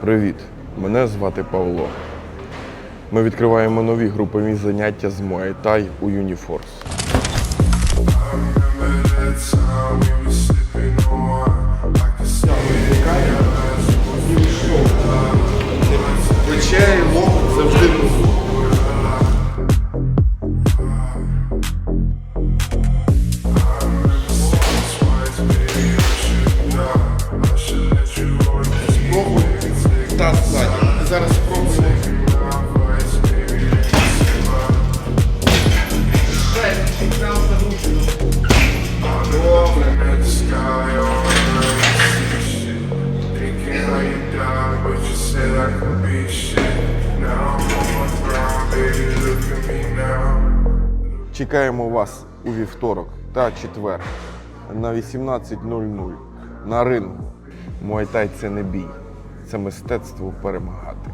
Привіт! Мене звати Павло. Ми відкриваємо нові групові заняття з Muay Thai у Юніфорс. Look at me now. Чекаємо вас у вівторок та четвер на 18.00 на. Muay Thai – це не бій, це мистецтво перемагати.